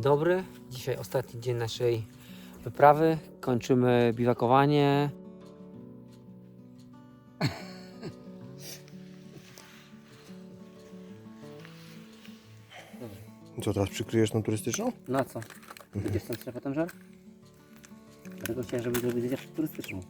Dzień dobry. Dzisiaj ostatni dzień naszej wyprawy. Kończymy biwakowanie. Co teraz przykryjesz tą turystyczną? No co? Będziesz tam strefę tam żar? Dlatego chciałem, żeby zrobić zdjęcia turystyczną.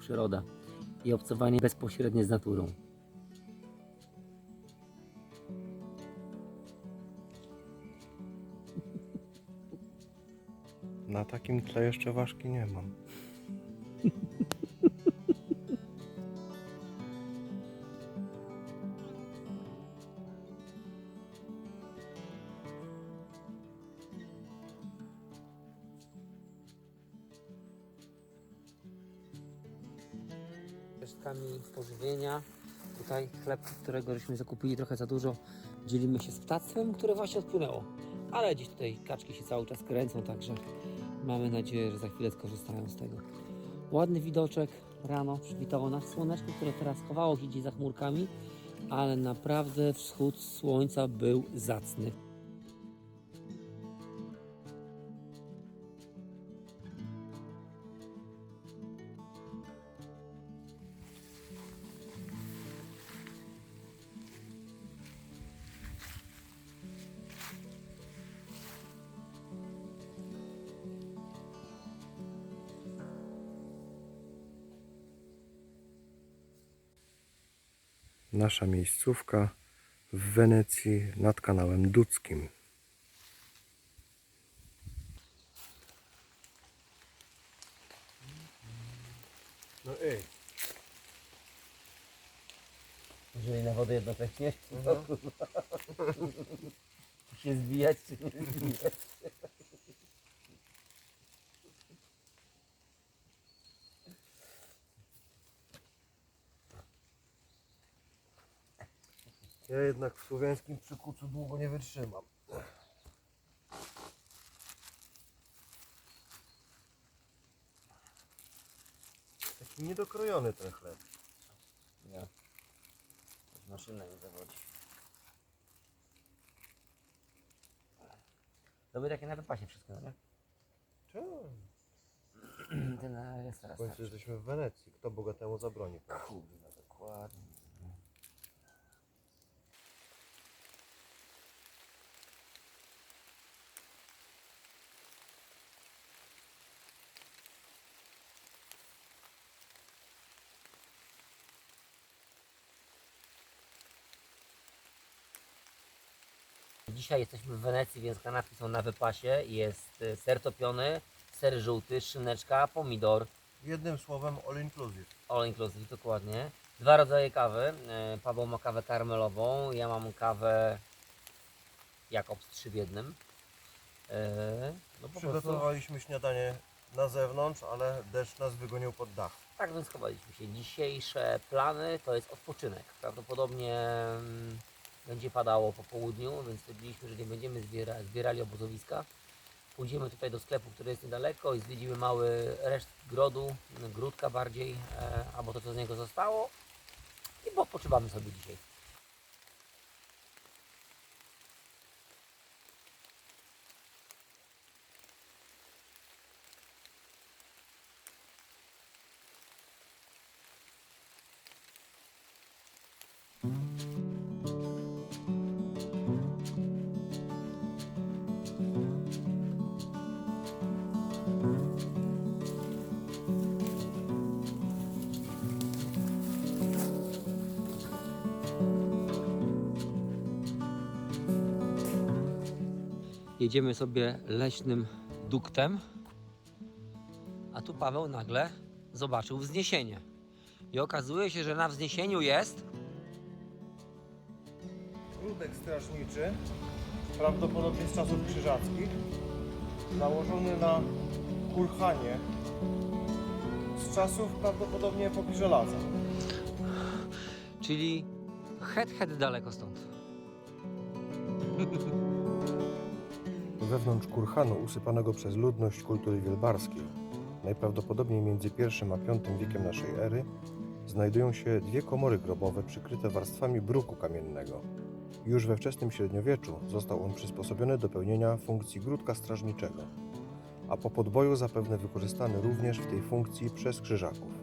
Przyroda i obcowanie bezpośrednie z naturą. Na takim tle jeszcze ważki nie mam. Którego żeśmy zakupili trochę za dużo, dzielimy się z ptactwem, które właśnie odpłynęło. Ale dziś tutaj kaczki się cały czas kręcą, także mamy nadzieję, że za chwilę skorzystają z tego. Ładny widoczek rano przywitało nas słoneczko, które teraz chowało się gdzieś za chmurkami, ale naprawdę wschód słońca był zacny. Nasza miejscówka w Wenecji nad kanałem Dudzkim. No ej, Jeżeli na wodę jednocześnie, to się zbijać czy nie zbijać. Ja jednak w słowiańskim przykucu długo nie wytrzymam. Taki niedokrojony ten chleb. Nie. Maszyna nie zawodzi. Robię takie na wypasie wszystko, no nie? Ten na jest W końcu jesteśmy w Wenecji. Kto bogatemu zabroni? Kurwa, dokładnie. Dzisiaj jesteśmy w Wenecji, więc kanapki są na wypasie. Jest y, ser topiony, ser żółty, szyneczka, pomidor, Jednym słowem all inclusive. All inclusive, dokładnie. Dwa rodzaje kawy. E, Paweł ma kawę karmelową, ja mam kawę Jakobs 3 w jednym. E, No po prostu, Przygotowaliśmy śniadanie na zewnątrz, ale deszcz nas wygonił pod dach. tak więc chowaliśmy się. Dzisiejsze plany to jest odpoczynek. Prawdopodobnie mm, będzie padało po południu, więc stwierdziliśmy, że nie będziemy zbiera, zbierali obozowiska. Pójdziemy tutaj do sklepu, który jest niedaleko i zwiedzimy mały resztki grodu, gródka bardziej, e, albo to co z niego zostało i odpoczywamy sobie dzisiaj. Jedziemy sobie leśnym duktem, a tu Paweł nagle zobaczył wzniesienie. I okazuje się, że na wzniesieniu jest Ludek strażniczy, prawdopodobnie z czasów krzyżackich, założony na kurhanie z czasów prawdopodobnie epoki żelaza. Czyli het, het daleko stąd. Wewnątrz kurhanu usypanego przez ludność kultury wielbarskiej, najprawdopodobniej między I a V wiekiem naszej ery, znajdują się dwie komory grobowe przykryte warstwami bruku kamiennego. Już we wczesnym średniowieczu został on przysposobiony do pełnienia funkcji gródka strażniczego, a po podboju zapewne wykorzystany również w tej funkcji przez krzyżaków.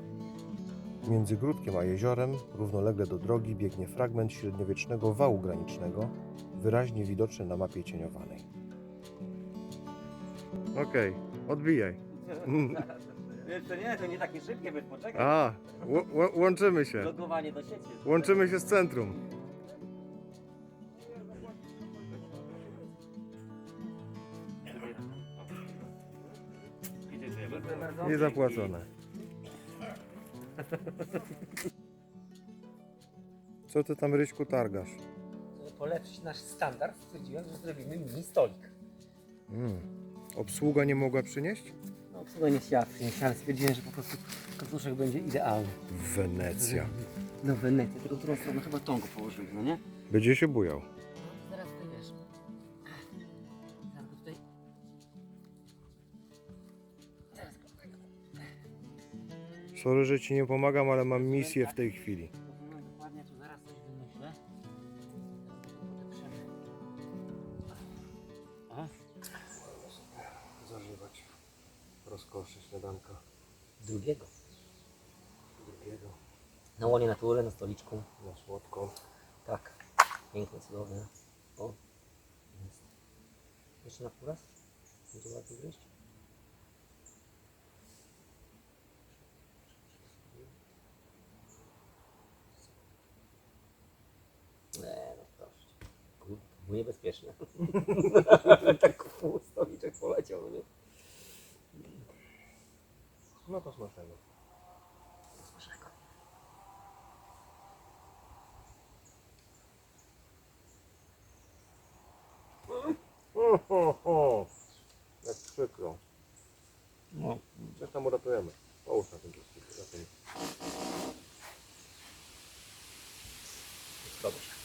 Między gródkiem a jeziorem, równolegle do drogi, biegnie fragment średniowiecznego wału granicznego, wyraźnie widoczny na mapie cieniowanej. Okej, odbijaj. To nie, to nie takie szybkie, być poczekaj. A, łączymy się. Logowanie do sieci. Łączymy się z centrum. Nie zapłacone. Co ty tam, Ryśku, targasz? Żeby polepszyć nasz standard, stwierdziłem, że zrobimy mini stolik. Mm. Obsługa nie mogła przynieść? No, obsługa nie chciała przynieść, ale stwierdziłem, że po prostu katuszek będzie idealny. Wenecja. No Wenecję, tylko którą stronę chyba tą go położyli, no nie? Będzie się bujał. Zaraz tutaj wiesz. Zaraz go tutaj. Zaraz go tutaj. Sorry, że ci nie pomagam, ale mam misję w tej chwili. Na łonie natury, na stoliczku. na słodko. Tak. Piękne, cudowne. O. Jest. Jeszcze na pół raz? Będzie ładnie gryźć? Nie, no proszę. Kurde, było niebezpieczne. tak pół stoliczek poleciał, no nie? No to. Smacznego. Ho. Jak przykro. No, Coś tam uratujemy. Połóż na tym wszystkim. Na tym.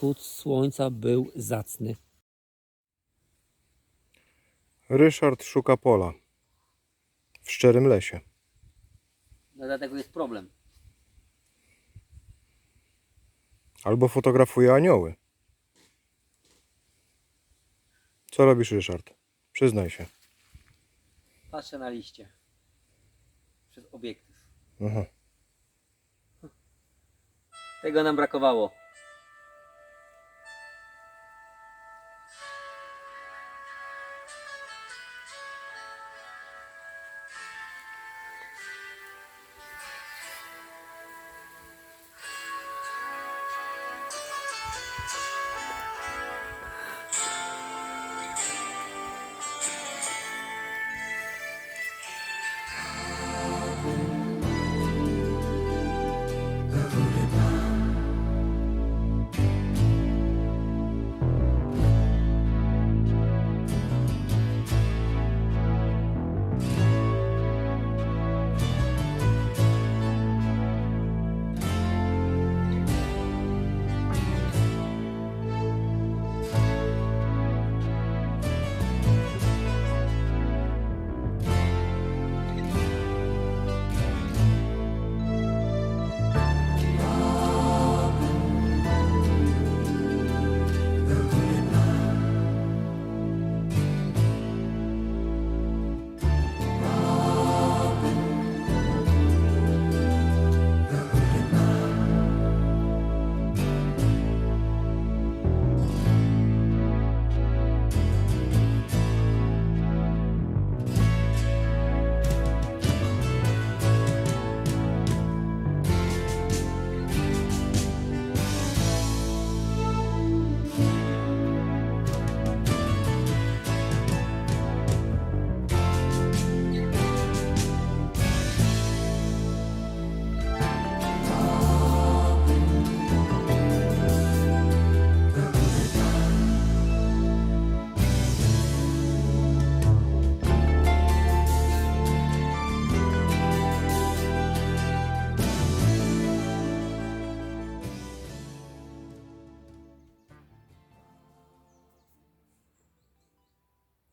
Wschód słońca był zacny. Ryszard szuka pola. W szczerym lesie. No dlatego jest problem. Albo fotografuje anioły. Co robisz, Ryszard? Przyznaj się. Patrzę na liście. Przez obiektyw. Aha. Tego nam brakowało.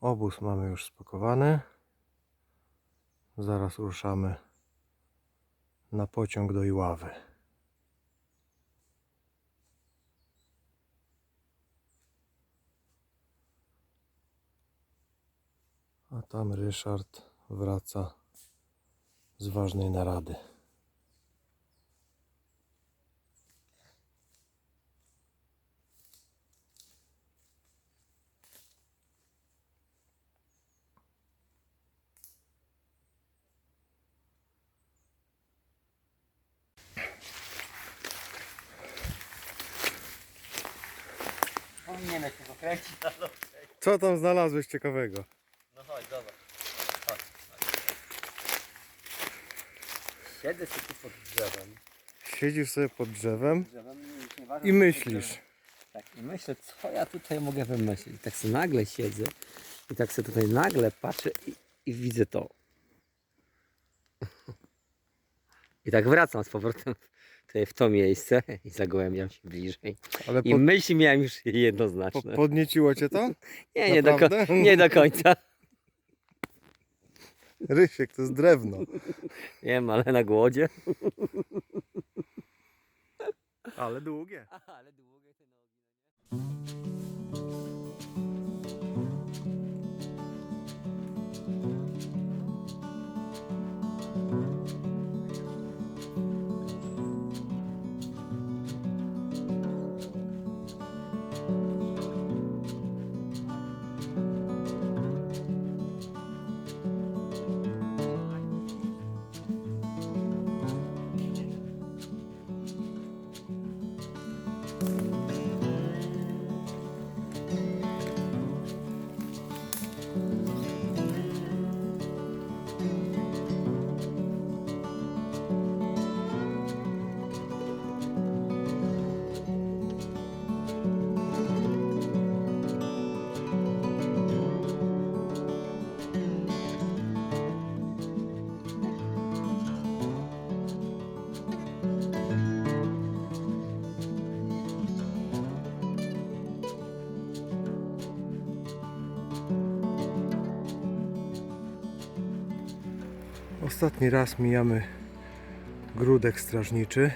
Obóz mamy już spakowany. Zaraz ruszamy na pociąg do Iławy. A tam Ryszard wraca z ważnej narady. Pokręcić, ale... Co tam znalazłeś ciekawego? No chodź, dobra. Chodź. Siedzę tu pod drzewem. Siedzisz sobie pod drzewem drzewem nic nie ważne, i co myślisz. Tak, i myślę, co ja tutaj mogę wymyślić. Tak sobie nagle siedzę i tak sobie tutaj nagle patrzę i, i widzę to. I tak wracam z powrotem tutaj w to miejsce i zagłębiam się bliżej. Ale I pod, myśli miałem już po, jednoznaczne. podnieciło cię to? Nie, nie do, ko- nie do końca. Rysiek, to jest drewno. Wiem, ale na głodzie. Ale długie. Ostatni raz mijamy grudek strażniczy.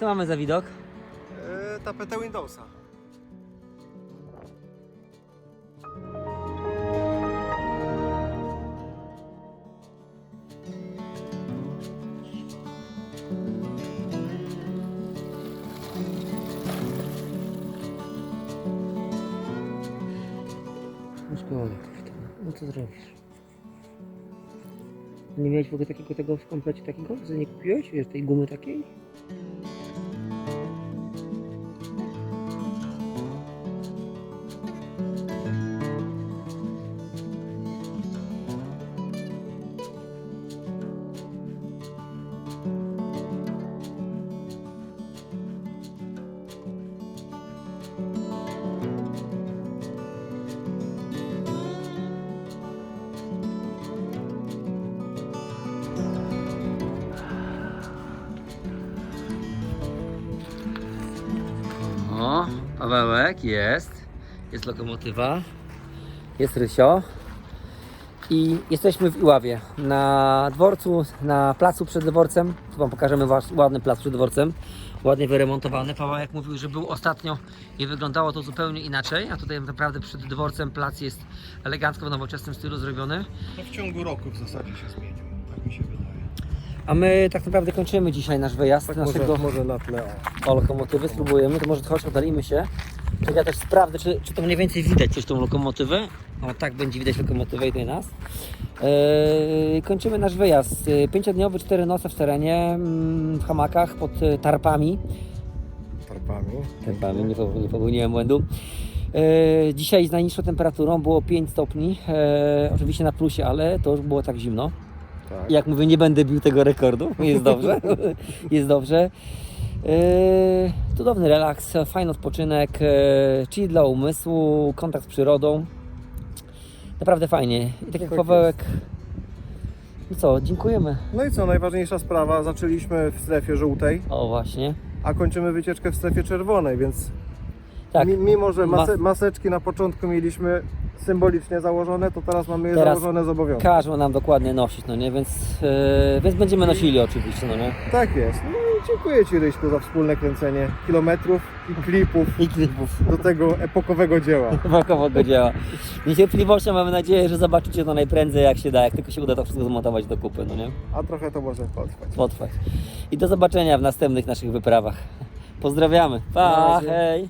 Co mamy za widok? E, tapetę Windowsa. No. No co zrobisz? Nie miałeś w ogóle takiego tego w komplecie takiego? Że nie kupiłeś? Wiesz, tej gumy takiej? Pawełek jest. Jest lokomotywa. Jest Rysio. I jesteśmy w Iławie. Na dworcu, na placu przed dworcem. Tu Wam pokażemy wasz ładny plac przed dworcem. Ładnie wyremontowany. Pawełek mówił, że był ostatnio i wyglądało to zupełnie inaczej. A tutaj naprawdę przed dworcem plac jest elegancko w nowoczesnym stylu zrobiony. No w ciągu roku w zasadzie się zmienił, tak mi się wydaje. A my tak naprawdę kończymy dzisiaj nasz wyjazd Tak naszego może, może na tle. O. lokomotywy, spróbujemy, to może chodź, oddalimy się. Tak ja też sprawdzę, czy, czy to mniej więcej widać coś tą lokomotywę. O, tak będzie widać lokomotywę i nas. Eee, kończymy nasz wyjazd. Eee, Pięciodniowy, cztery noce w terenie, mm, w hamakach, pod e, tarpami. Tarpami. Tarpami, nie, nie popełniłem błędu. Eee, dzisiaj z najniższą temperaturą było 5 stopni, eee, oczywiście na plusie, ale to już było tak zimno. Tak. Jak mówię, nie będę bił tego rekordu, jest dobrze, jest dobrze. Eee, cudowny relaks, fajny odpoczynek, eee, chill dla umysłu, kontakt z przyrodą. Naprawdę fajnie. I tak jak Tak Pawełek, no co, dziękujemy. No i co, najważniejsza sprawa, zaczęliśmy w strefie żółtej, O właśnie. a kończymy wycieczkę w strefie czerwonej, więc Tak, mi, mimo, że mase, Mas- maseczki na początku mieliśmy symbolicznie założone, to teraz mamy je Teraz założone z obowiązku. każą nam dokładnie nosić, no nie, więc, eee, więc będziemy nosili oczywiście, no nie. Tak jest. No i dziękuję Ci Ryśku za wspólne kręcenie kilometrów i klipów I klipów. do tego epokowego dzieła. Wakowego dzieła. Z niecierpliwością mamy nadzieję, że zobaczycie to najprędzej jak się da, jak tylko się uda to wszystko zmontować do kupy, no nie? A trochę to może potrwać. Potrwać. I do zobaczenia w następnych naszych wyprawach. Pozdrawiamy. Na Pa, razie. hej.